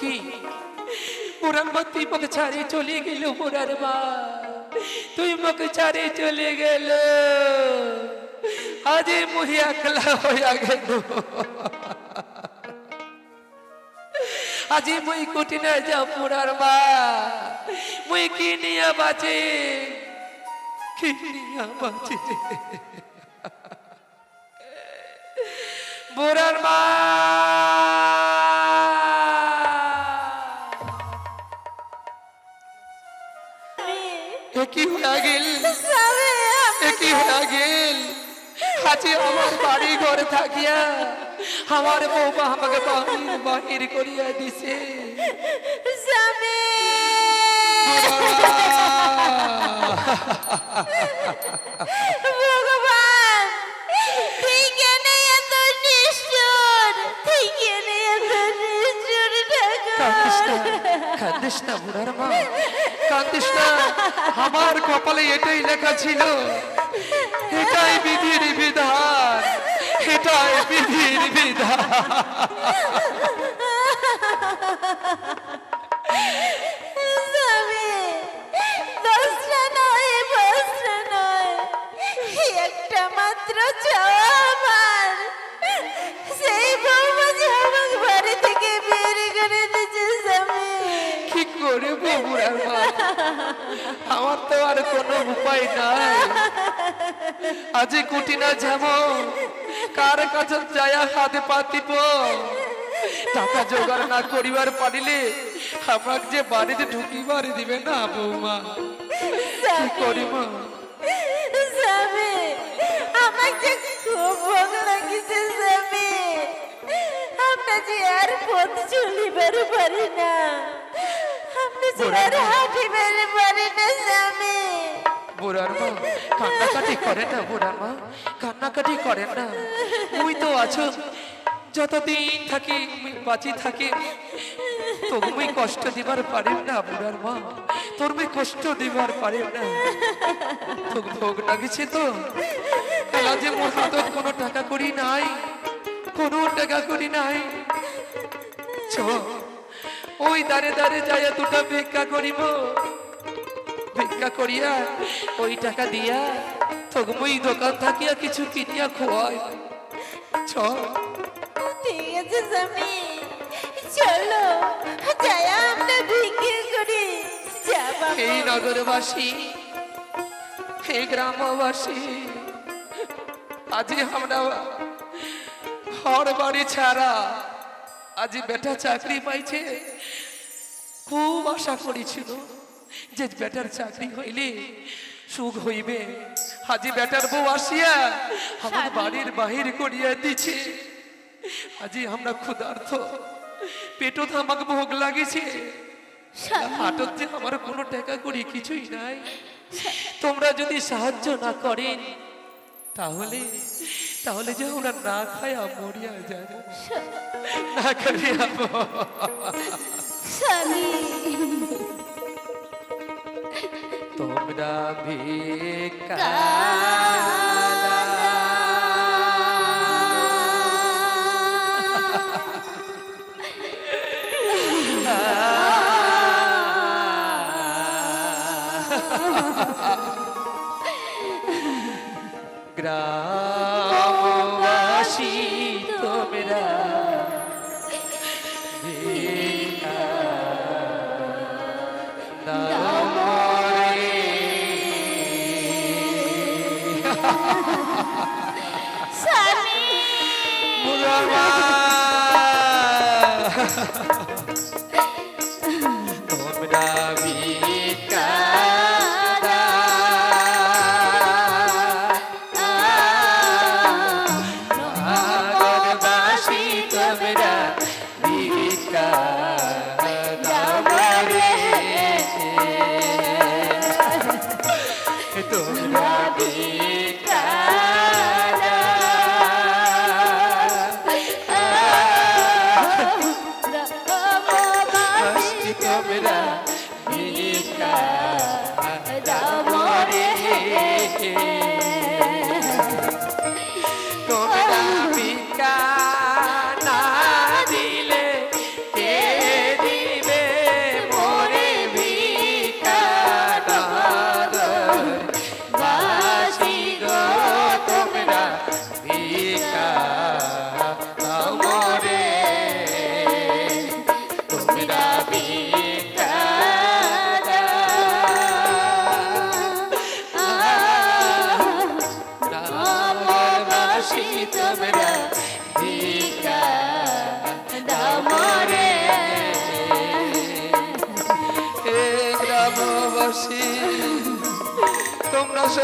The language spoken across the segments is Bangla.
কি? পুরান মা তুই আমাকে ছাড়ে চলে গেল পুরার মা। তুই আমাকে ছাড়ে চলে গেল। আজ মুহি একলা হইয়া গেল। আজি মুই কুটিনে যা পুরার মা। মুই কি নিয়া বাঁচে? কি নিয়া বাঁচে? বুড়ার মা! একই হয়ে গেল। একই হয়ে গেল। আজি আমার বাড়ি ঘরে থাকিয়া আমার বৌমা আমাকে বাহির করিয়া দিছে। ভগবান কান্দিস না বুড়ার মা কান্দিস না। আমার কপালে এটাই লেখা ছিল। এটাই বিধির বিধান। এটাই বিধির বিধান। আমার তো আর কোনো উপায় নাই। আজি কুটি না যাব কার কাছে যায়া হাতে পাতিব? টাকা জোগাড় না করিবার পারিলে আমাকে যে বাড়িতে ঢুকিবার দিবে না বৌমা? কি করিব আমাকে যে খুব ভোগ লাগিছে স্বামী। আমরা যে আর পথ চলিবার পারি না আমরা যে আর হাঁটিবার পারি না স্বামী বুড়ার মা কান্নাকাটি করে না বুড়ার মা কান্নাকাটি করে না। তুই তো আছো যতদিন থাকি বাঁচি থাকি। তবু মুই কষ্ট দিবার পারিম না বুড়ার মা তোর মুই কষ্ট দিবার পারিম না। তোক ভোগ লাগিছে তো। এলা যে মোর হাতত কোনো টাকা করি নাই কোনো টাকা করি নাই। চ ওই দাঁড়ে দাঁড়ে যাইয়া দুটা ভিক্ষা করিব। ভিক্ষা করিয়া ওই টাকা দিয়া তোকে মুই দোকান থাকিয়া কিছু কিনিয়া খোয়াই। চ ঠিক আছে স্বামী চলো যাই আমরা ভিক্ষে করি। যা বাবা। এই নগরবাসী এই গ্রামবাসী আজি আমরা ঘর বাড়ি ছাড়া আজি বেটা চাকরি পাইছে। খুব আশা করেছিল যে বেটার চাকরি হইলে সুখ হইবে। হাজি বেটার বউ আসিয়া আমার বাড়ির বাহির করিয়া দিছে। আজি আমরা ক্ষুধার্থ পেটও তো আমাকে ভোগ লাগিছে। হাটত যে আমার কোনো টাকা করি কিছুই নাই। তোমরা যদি সাহায্য না করেন তাহলে তাহলে যে আমরা না খায়া মরিয়া যাব। না খাইয়া স্বামী। তোমরা ভিকা গ্রামবাসী Ha ha ha ha!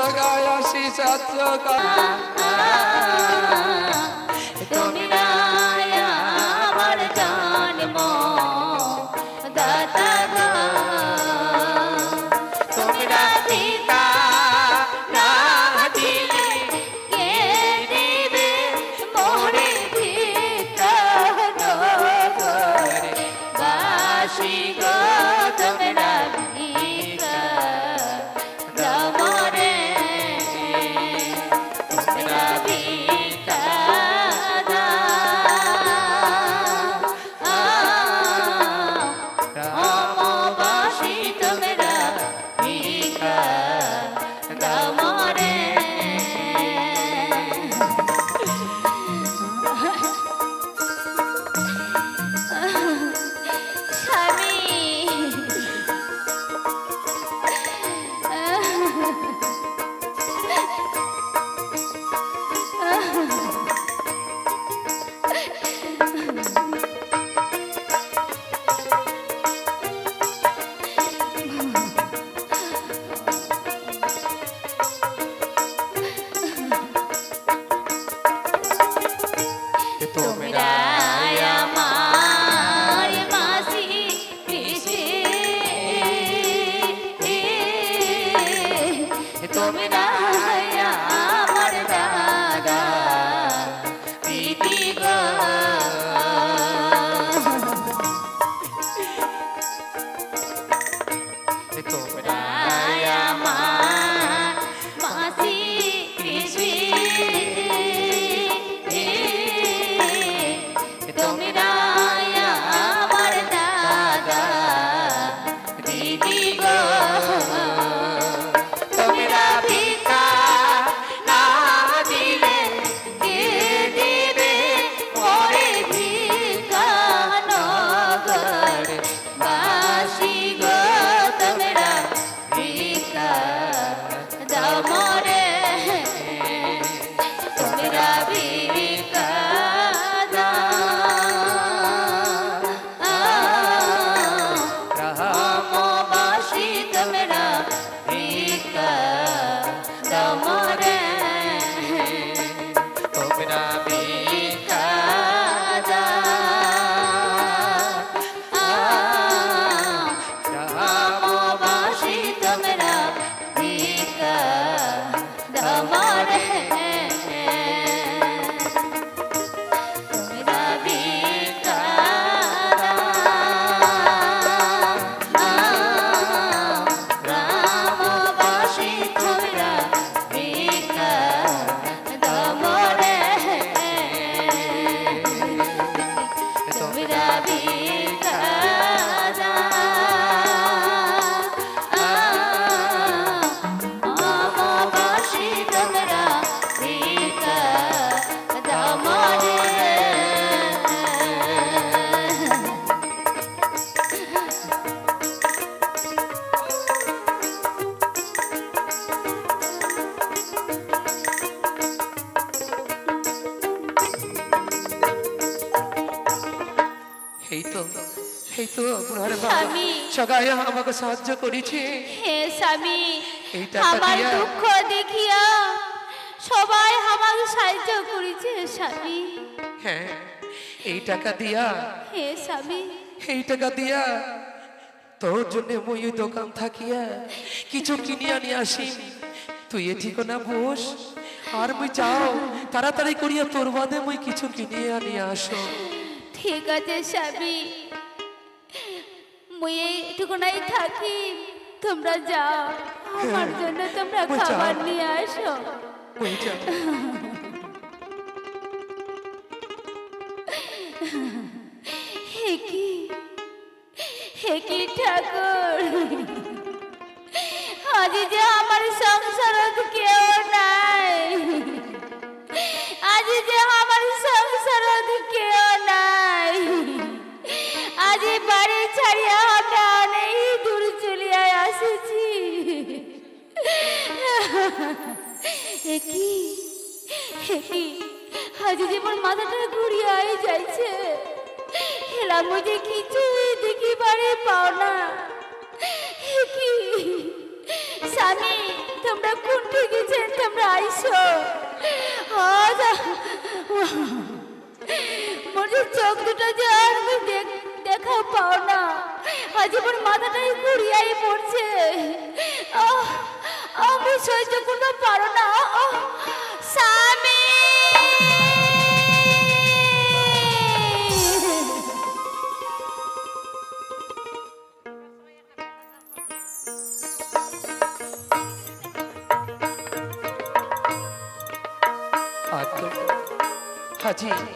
তোমরা সগায় আসি ছাত্র তোমরা স্বামী। সগায় আমাকে সাহায্য করেছে। হে স্বামী আমার দুঃখ দেখিয়া সবাই আমাকে সাহায্য করেছে স্বামী। হ্যাঁ এই টাকা দিয়া হে স্বামী। এই টাকা দিয়া তোর জন্য মই দোকান থাকিয়া কিছু কিনিয়া নিয়ে আসি। তুই এ ঠিকানা বস। আর মুই যাও তাড়াতাড়ি করিয়া তোর বাদে মুই কিছু কিনিয়া নিয়ে আসো। ঠিক আছে স্বামী। মুই এইটুকুনাই থাকি। তোমরা যাও আমার জন্য তোমরা খাবার নিয়ে আসো। হেকি হেকি কি? ঠাকুর? আজ যে আমার সংসারত এ কি? হে কি? আজ মাথাটা ঘুরিয়ে যাইছে। হেলাম যে কিছুই দেখি বাড়ি পাও না। কি? স্বামী তোমরা কোন গেছেন? তোমরা আইসো। মোর চোখ দুটো যে আর দেখ- দেখা পাও না। আজ আমার মাথাটাই ঘুরিয়াই পড়ছে। আহ, আমি সহ্য করতে পারো না। স্বামী! আর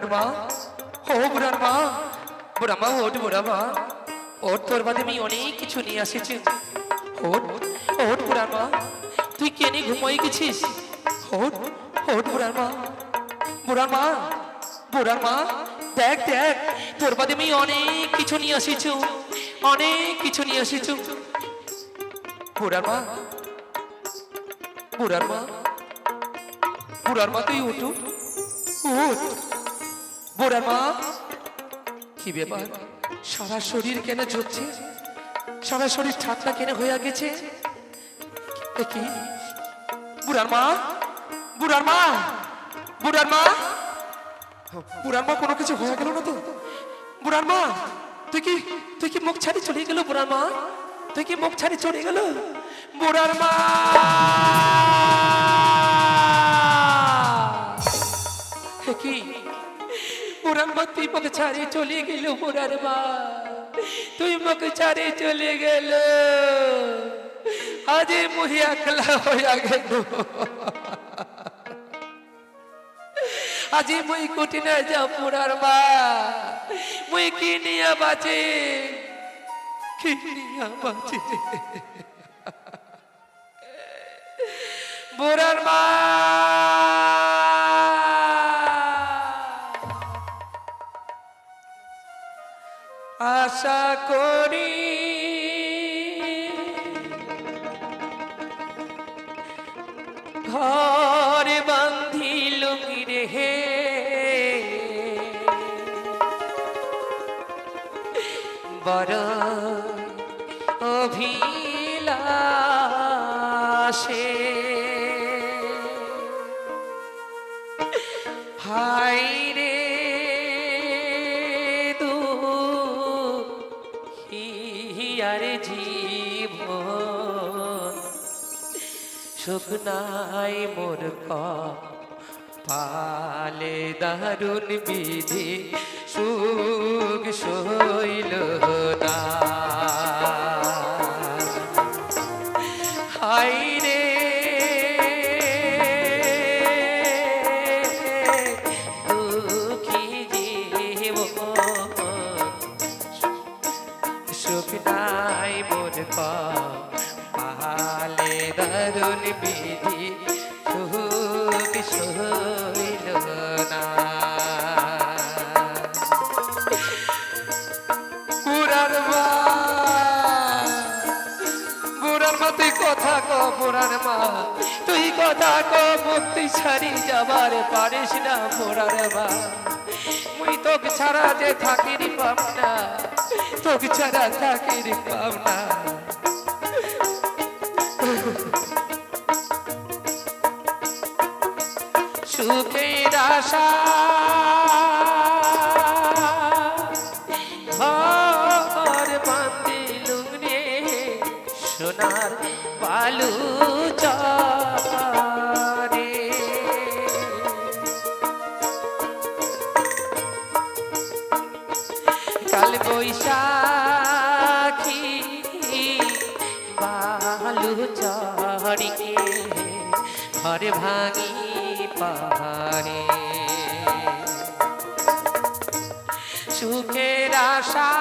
বুড়ার মা ও বুড়ার মা বুড়া মা ওট বুড়া মা ওট তোর বাদে আমি অনেক কিছু নিয়ে আসেছি ওট ওট বুড়ার মা তুই কেনে ঘুমাই গেছিস? ওট ওট বুড়ার মা বুড়ার মা বুড়ার মা দেখ দেখ তোর বাদে আমি অনেক কিছু নিয়ে আসিছু অনেক কিছু নিয়ে আসিছু বুড়ার মা বুড়ার মা বুড়ার মা তুই উঠু, উঠ বুড়ার মা, কি ব্যাপার? সারা শরীর কেন ঝুঁকছে সারা শরীর ঠাট্টা কেন হয়ে গেছে? কি? বুড়ার মা? বুড়ার মা? বুড়ার মা? বুড়ার মা, কোনো কিছু হয়ে গেল না তো? বুড়ার মা, তুই কি তুই কি মুখ ছাড়ি চলে গেল বুড়ার মা? তুই কি মুখ ছাড়ি চলে গেল? বুড়ার মা! কি? তুই মুখ ছাড়ি চলে গেল বুড়ার মা। তুই মুখ ছাড়ি চলে গেল। আজ মুহি একলা হইয়া গেল। আজি মুই কুটিনে যা পুরার মা। মুই কি নিয়া বাঁচে? কি নিয়া বাঁচে? বুড়ার মা। আশা করি। ঘর শুকনাই মোর পালে দারুণ বিধি সুখ শৈল না। তুই কথা ক বুড়ার মা। তুই কথা ক, মুক্তি ছাড়ি যাবার পারিস না বুড়ার মা। মুই তোকে ছাড়া যে থাকিরি পাব না তোকে ছাড়া থাকিরি পাব না সুখের আশা পাহাড়ে। সুখের আশা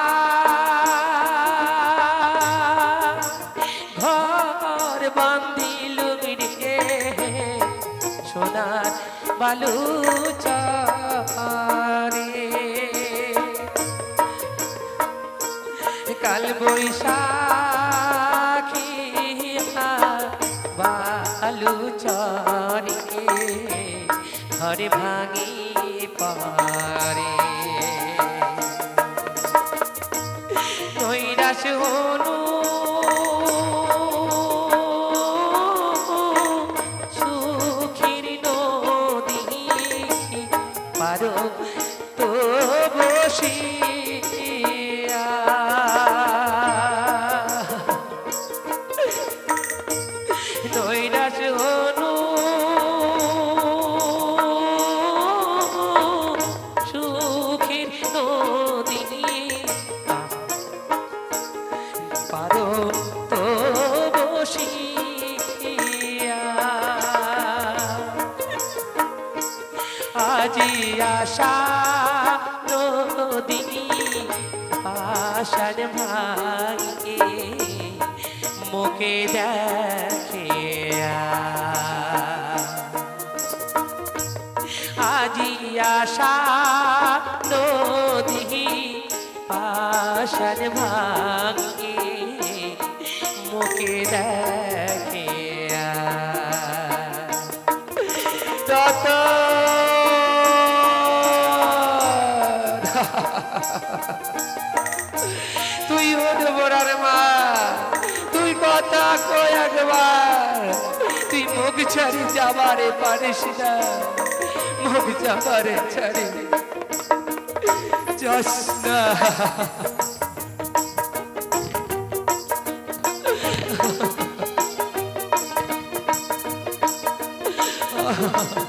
ঘর বান্দিল মিড়ে সোনার বালু চারে কাল বৈশাখ ঘরে ভাঙি মুখে দেখে আজি আশা নদী পাশার ভাঙে মুখে দেখে তত কই একবার তুই মুখ ছাড়ি যাবারে পারিস না মুখ যাবারে ছাড়ি যাস না। নামি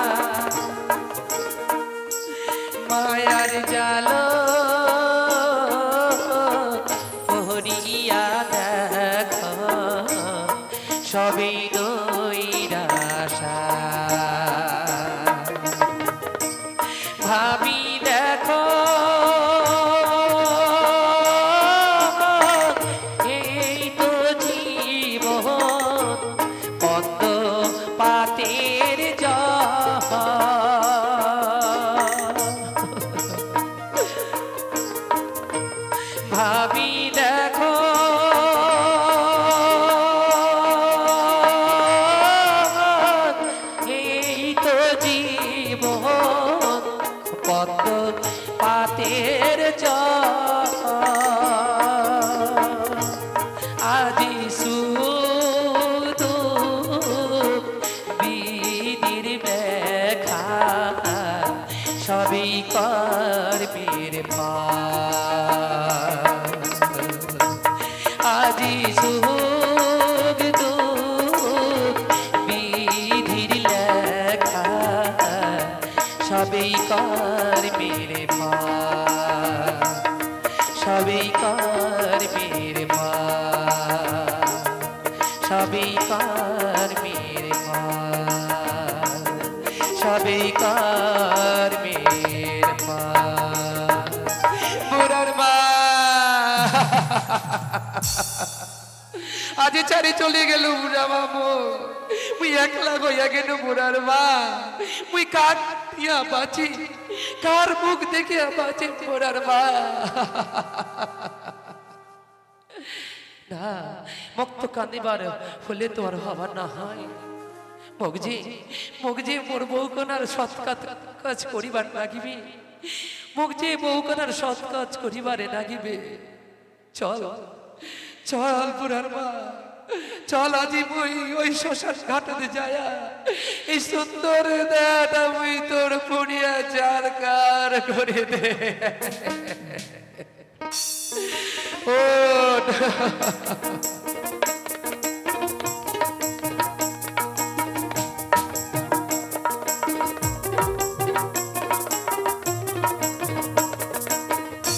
কর্মের মা সবই কর্মের মা সবই কর্মের মা সবই কর্মের মা মুরার মা! আজ চারি চলে গেল বুড়া মামু। মুই একলা গইয়া গেল বুড়ার মা। মুই কার দিয়া বাঁচি। কার মুখ দেখিয়া বাঁচি বুড়ার মা? না, মুক্ত কান্দিবার হলে তোমার হবার না হয়। মগজি মগজি, মোর বউ কোনার সৎ কাজ- করিবার লাগিবে মগজি বউ কোনার সৎ কাজ করিবারে লাগিবে চল চল, বুড়ার মা। চল আজি মুই ওই শ্মশান ঘাটতে যায়া। এই সুন্দর দেয়াটা মুই তোর পুড়িয়া চার কার করে দে। ওঠ